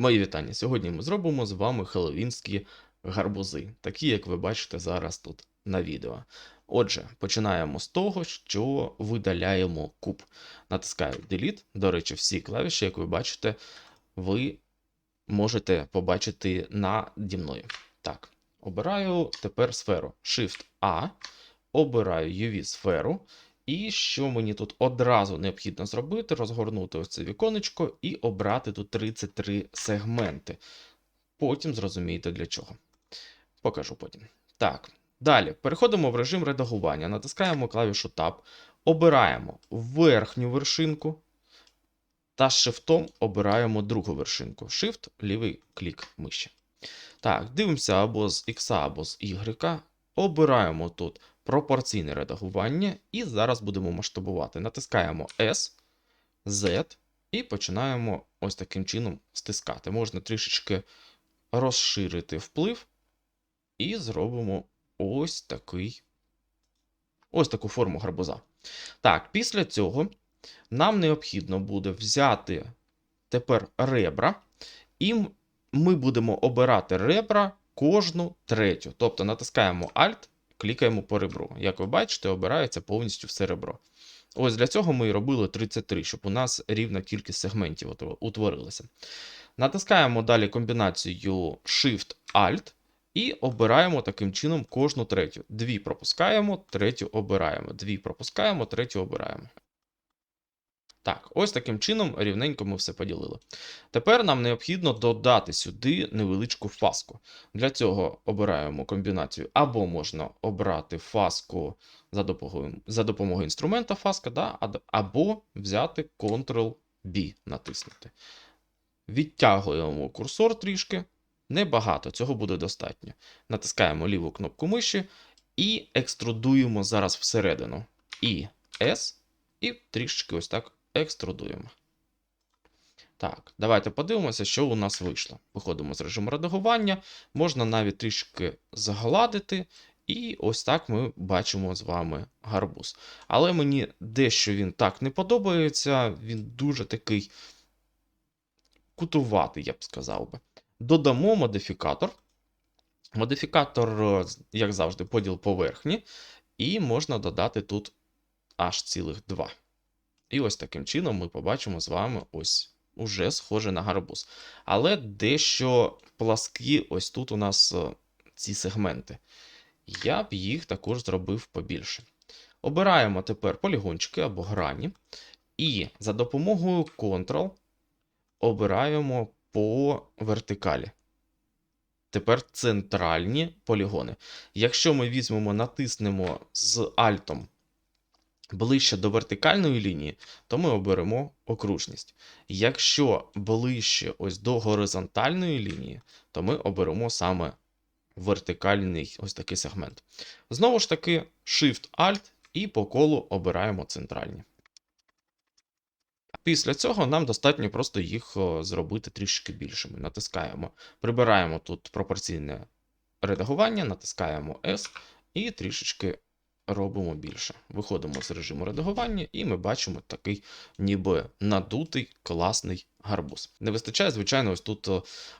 Мої вітання. Сьогодні ми зробимо з вами хеллоуінські гарбузи, такі, як ви бачите зараз тут на відео. Отже, починаємо з того, що видаляємо куб. Натискаю Delete. До речі, всі клавіші, як ви бачите, ви можете побачити наді мною. Так, обираю тепер сферу Shift-A, обираю UV сферу. І що мені тут одразу необхідно зробити, розгорнути ось це віконечко і обрати тут 33 сегменти. Потім зрозумієте для чого. Покажу потім. Так, далі переходимо в режим редагування, натискаємо клавішу Tab, обираємо верхню вершинку та з шифтом обираємо другу вершинку. Shift, лівий клік миші. Так, дивимося або з X, або з Y. Обираємо тут пропорційне редагування, і зараз будемо масштабувати. Натискаємо S, Z і починаємо ось таким чином стискати. Можна трішечки розширити вплив, і зробимо ось такий ось таку форму гарбуза. Так, після цього нам необхідно буде взяти тепер ребра, і ми будемо обирати ребра кожну третю. Тобто натискаємо Alt, клікаємо по ребру. Як ви бачите, обирається повністю все ребро. Ось для цього ми і робили 33, щоб у нас рівна кількість сегментів утворилася. Натискаємо далі комбінацію Shift-Alt і обираємо таким чином кожну третю. Дві пропускаємо, третю обираємо. Дві пропускаємо, третю обираємо. Так, ось таким чином рівненько ми все поділили. Тепер нам необхідно додати сюди невеличку фаску. Для цього обираємо комбінацію, або можна обрати фаску за допомогою, за допомогою інструмента фаска, да, або взяти Ctrl-B натиснути. Відтягуємо курсор трішки, небагато, цього буде достатньо. Натискаємо ліву кнопку миші і екструдуємо зараз всередину. І S, і трішечки ось так екструдуємо. Так, давайте подивимося, що у нас вийшло. Виходимо з режиму редагування, можна навіть трішки загладити, і ось так ми бачимо з вами гарбуз. Але мені дещо він так не подобається, він дуже такий кутуватий, я б сказав би. Додамо модифікатор. Модифікатор, е, як завжди, поділ поверхні, і можна додати тут аж цілих два. І ось таким чином ми побачимо з вами ось уже схоже на гарбуз. Але дещо пласкі ось тут у нас е, ці сегменти. Я б їх також зробив побільше. Обираємо тепер полігончики або грані. І за допомогою Ctrl обираємо по вертикалі. Тепер центральні полігони. Якщо ми візьмемо, натиснемо з альтом ближче до вертикальної лінії, то ми оберемо окружність. Якщо ближче ось до горизонтальної лінії, то ми оберемо саме вертикальний ось такий сегмент. Знову ж таки, Shift-Alt і по колу обираємо центральні. Після цього нам достатньо просто їх зробити трішки більшими. Натискаємо, прибираємо тут пропорційне редагування, натискаємо S і трішечки робимо більше. Виходимо з режиму редагування, і ми бачимо такий ніби надутий класний гарбуз. Не вистачає, звичайно, ось тут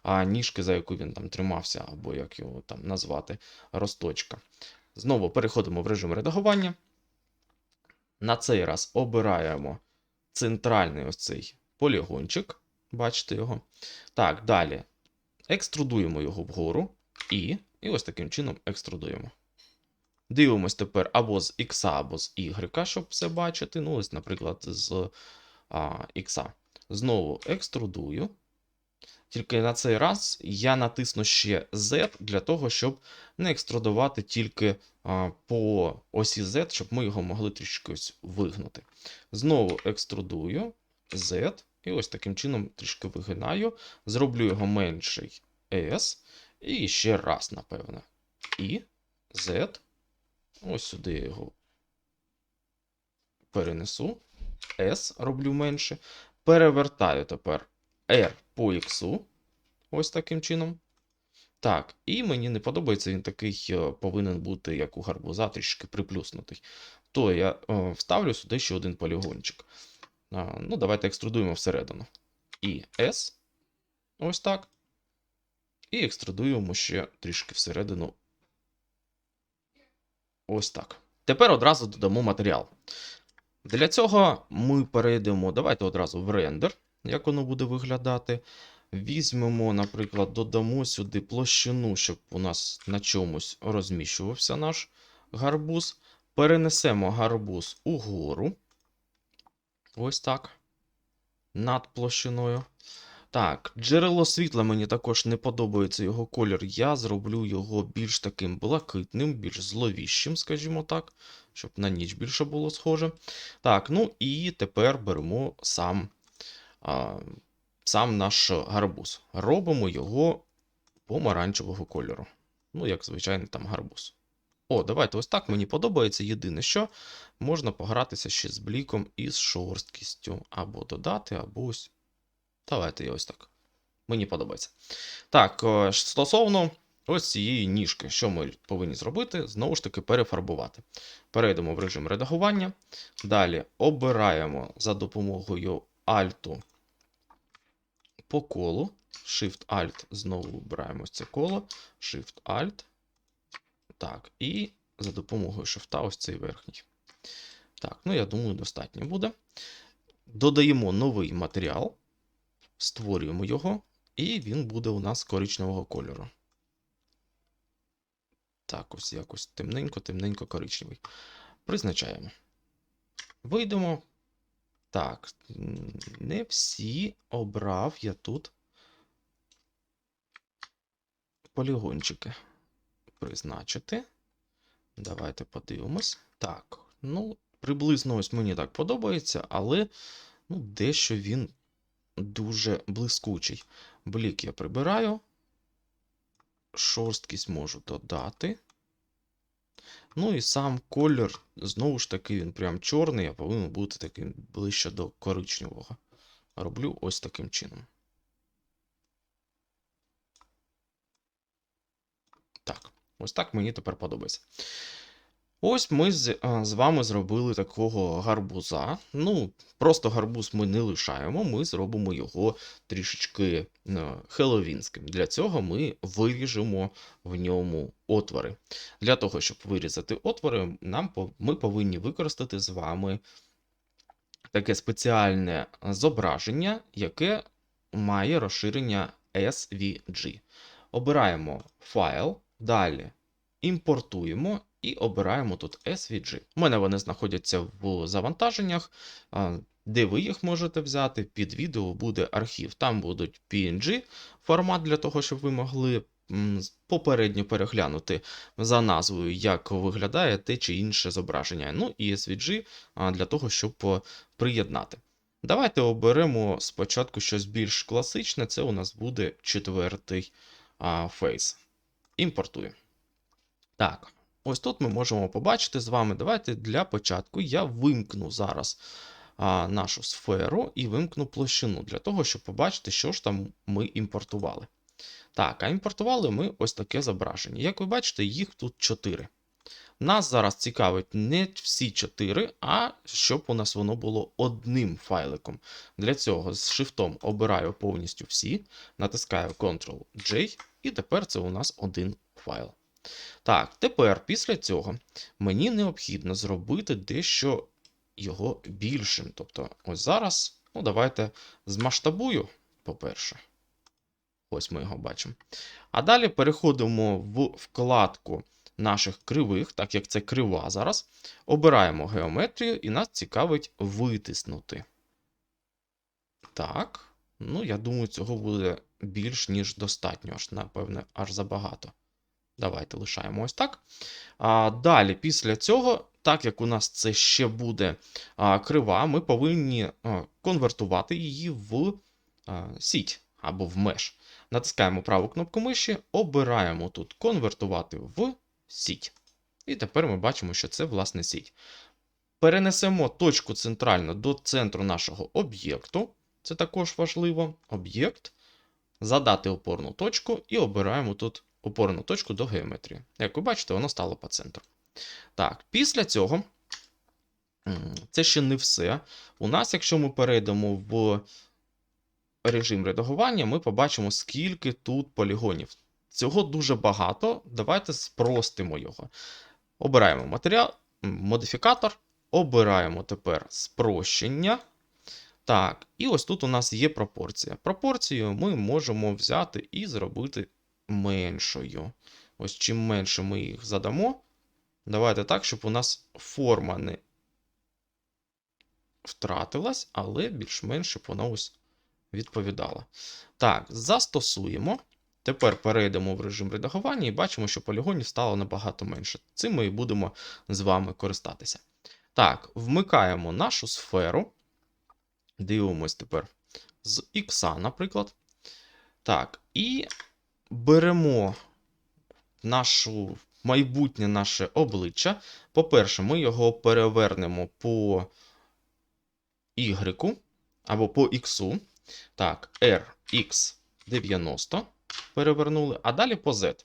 а, ніжки, за яку він там тримався, або як його там назвати, росточка. Знову переходимо в режим редагування. На цей раз обираємо центральний ось цей полігончик. Бачите його. Так, далі екструдуємо його вгору і, і ось таким чином екструдуємо. Дивимось тепер або з X, або з Y, щоб все бачити. Ну, ось, наприклад, з а, X. Знову екструдую. Тільки на цей раз я натисну ще Z для того, щоб не екструдувати тільки а, по осі Z, щоб ми його могли трішки ось вигнути. Знову екструдую Z, і ось таким чином трішки вигинаю. Зроблю його менший S. І ще раз, напевно. І Z. Ось сюди я його перенесу. S роблю менше. Перевертаю тепер R по X. Ось таким чином. Так, і мені не подобається, він такий е, повинен бути, як у гарбуза, трішки приплюснутий. То я е, вставлю сюди ще один полігончик. А, ну, давайте екструдуємо всередину. І S. Ось так. І екструдуємо ще трішки всередину. Ось так. Тепер одразу додамо матеріал. Для цього ми перейдемо, давайте одразу в рендер, як воно буде виглядати. Візьмемо, наприклад, додамо сюди площину, щоб у нас на чомусь розміщувався наш гарбуз. Перенесемо гарбуз угору. Ось так. Над площиною. Так, джерело світла мені також не подобається його колір. Я зроблю його більш таким блакитним, більш зловіщим, скажімо так, щоб на ніч більше було схоже. Так, ну і тепер беремо сам, а, сам наш гарбуз. Робимо його помаранчевого кольору. Ну, як звичайний там гарбуз. О, давайте ось так мені подобається. Єдине, що можна погратися ще з бліком і з шорсткістю. Або додати, або ось. Давайте я ось так. Мені подобається. Так, е, стосовно ось цієї ніжки, що ми повинні зробити? Знову ж таки, перефарбувати. Перейдемо в режим редагування. Далі обираємо за допомогою Альту по колу. Shift-Alt, знову обираємо це коло. Shift-Alt. Так, і за допомогою Shift ось цей верхній. Так, ну я думаю, достатньо буде. Додаємо новий матеріал, створюємо його, і він буде у нас коричневого кольору. Так, ось якось темненько, темненько коричневий. Призначаємо. Вийдемо. Так, не всі обрав я тут полігончики призначити. Давайте подивимось. Так, ну, приблизно ось мені так подобається, але ну, дещо він дуже блискучий. Блік я прибираю. Шорсткість можу додати. Ну і сам колір, знову ж таки, він прям чорний, а повинен бути таким ближче до коричневого. Роблю ось таким чином. Так. Ось так мені тепер подобається. Ось ми з, а, з вами зробили такого гарбуза. Ну, просто гарбуз ми не лишаємо, ми зробимо його трішечки е, хеловінським. Для цього ми виріжемо в ньому отвори. Для того, щоб вирізати отвори, нам ми повинні використати з вами таке спеціальне зображення, яке має розширення SVG. Обираємо файл, далі імпортуємо і обираємо тут SVG. У мене вони знаходяться в завантаженнях, де ви їх можете взяти. Під відео буде архів. Там будуть PNG формат для того, щоб ви могли попередньо переглянути за назвою, як виглядає те чи інше зображення. Ну і SVG для того, щоб приєднати. Давайте оберемо спочатку щось більш класичне. Це у нас буде четвертий фейс. Імпортую. Так, ось тут ми можемо побачити з вами. Давайте для початку я вимкну зараз а, нашу сферу і вимкну площину для того, щоб побачити, що ж там ми імпортували. Так, а імпортували ми ось таке зображення. Як ви бачите, їх тут 4. Нас зараз цікавить не всі 4, а щоб у нас воно було одним файликом. Для цього з шифтом обираю повністю всі, натискаю Ctrl-J, і тепер це у нас один файл. Так, тепер після цього мені необхідно зробити дещо його більшим. Тобто, ось зараз, ну давайте змасштабую, по-перше. Ось ми його бачимо. А далі переходимо в вкладку наших кривих, так як це крива зараз. Обираємо геометрію, і нас цікавить витиснути. Так. Ну, я думаю, цього буде більш ніж достатньо, аж, напевне, аж забагато. Давайте лишаємо ось так. А, далі, після цього, так як у нас це ще буде а, крива, ми повинні а, конвертувати її в а, сіть або в меш. Натискаємо праву кнопку миші, обираємо тут конвертувати в сіть. І тепер ми бачимо, що це власне сіть. Перенесемо точку центрально до центру нашого об'єкту. Це також важливо. Об'єкт. Задати опорну точку і обираємо тут опорну точку до геометрії. Як ви бачите, воно стало по центру. Так, після цього. Це ще не все. У нас, якщо ми перейдемо в режим редагування, ми побачимо, скільки тут полігонів. Цього дуже багато. Давайте спростимо його. Обираємо матеріал, модифікатор, обираємо тепер спрощення. Так, і ось тут у нас є пропорція. Пропорцію ми можемо взяти і зробити меншою. Ось чим менше ми їх задамо, давайте так, щоб у нас форма не втратилась, але більш-менш щоб вона ось відповідала. Так, застосуємо. Тепер перейдемо в режим редагування і бачимо, що полігонів стало набагато менше. Цим ми і будемо з вами користатися. Так, вмикаємо нашу сферу. Дивимось тепер з X, наприклад. Так, і беремо нашу майбутнє наше обличчя. По-перше, ми його перевернемо по Y або по X. Так, RX90 перевернули, а далі по Z.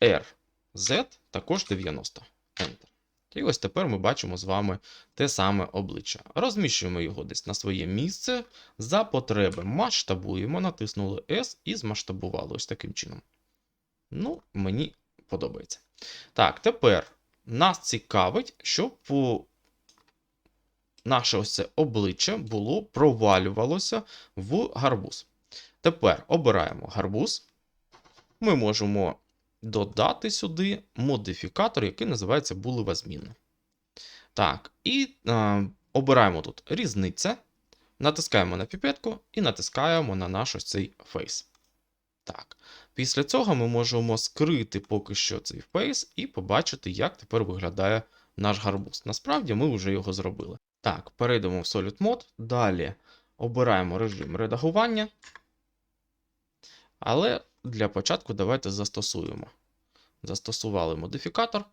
RZ також 90. Enter. І ось тепер ми бачимо з вами те саме обличчя. Розміщуємо його десь на своє місце. За потреби масштабуємо, натиснули S і змасштабували ось таким чином. Ну, мені подобається. Так, тепер нас цікавить, щоб наше ось це обличчя було провалювалося в гарбуз. Тепер обираємо гарбуз. Ми можемо додати сюди модифікатор, який називається булева змінна. Так, і е, обираємо тут різниця, натискаємо на піпетку і натискаємо на наш ось цей фейс. Так. Після цього ми можемо скрити поки що цей фейс і побачити, як тепер виглядає наш гарбуз. Насправді ми вже його зробили. Так, перейдемо в Solid Mode. Далі обираємо режим редагування. Але для початку давайте застосуємо. Застосували модифікатор.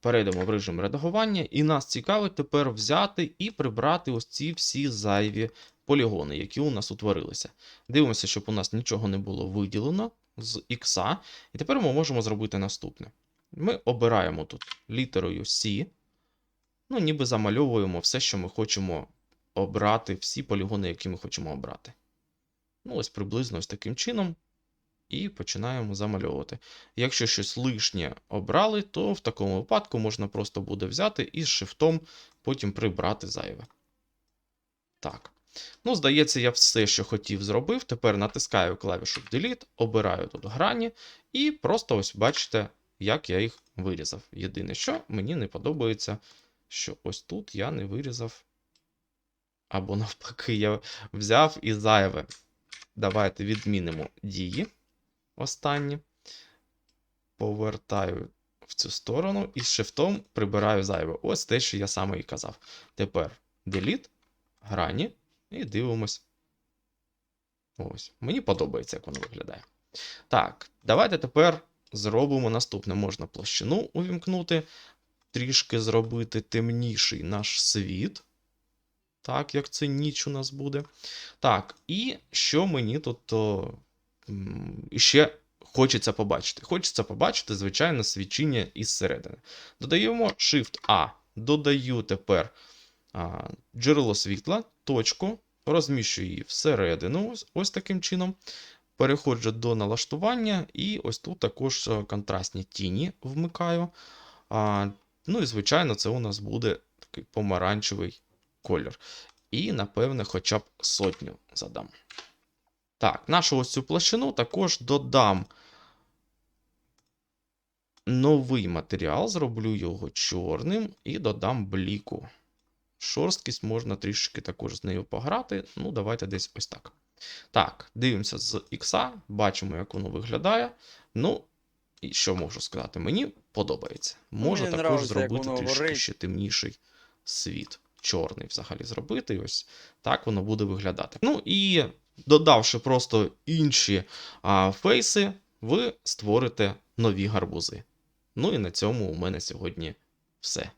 Перейдемо в режим редагування, і нас цікавить тепер взяти і прибрати ось ці всі зайві полігони, які у нас утворилися. Дивимося, щоб у нас нічого не було виділено з X. І тепер ми можемо зробити наступне. Ми обираємо тут літерою C. Ну, ніби замальовуємо все, що ми хочемо обрати, всі полігони, які ми хочемо обрати. Ну, ось приблизно ось таким чином. І починаємо замальовувати. Якщо щось лишнє обрали, то в такому випадку можна просто буде взяти і з шифтом потім прибрати зайве. Так. Ну, здається, я все, що хотів, зробив. Тепер натискаю клавішу Delete, обираю тут грані, і просто ось бачите, як я їх вирізав. Єдине, що мені не подобається, що ось тут я не вирізав. Або навпаки, я взяв і зайве. Давайте відмінимо дії. Останні. Повертаю в цю сторону і з шифтом прибираю зайве. Ось те, що я саме і казав. Тепер Delete, грані, і дивимось. Ось. Мені подобається, як воно виглядає. Так, давайте тепер зробимо наступне. Можна площину увімкнути, трішки зробити темніший наш світ. Так, як це ніч у нас буде. Так, і що мені тут іще хочеться побачити? Хочеться побачити, звичайно, свічіння із середини. Додаємо Shift-A. Додаю тепер а, джерело світла, точку, розміщую її всередину, ось, ось таким чином. Переходжу до налаштування, і ось тут також е, контрастні тіні вмикаю. А, ну і, звичайно, це у нас буде такий помаранчевий колір. І, напевне, хоча б сотню задам. Так, нашу ось цю площину також додам новий матеріал, зроблю його чорним і додам бліку. Шорсткість можна трішки також з нею пограти. Ну, давайте десь ось так. Так, дивимося з X, бачимо, як воно виглядає. Ну, і що можу сказати? Мені подобається. Можна мені також зробити трішки горить. ще темніший світ. Чорний взагалі зробити. Ось так воно буде виглядати. Ну і додавши просто інші а, фейси, ви створите нові гарбузи. Ну і на цьому у мене сьогодні все.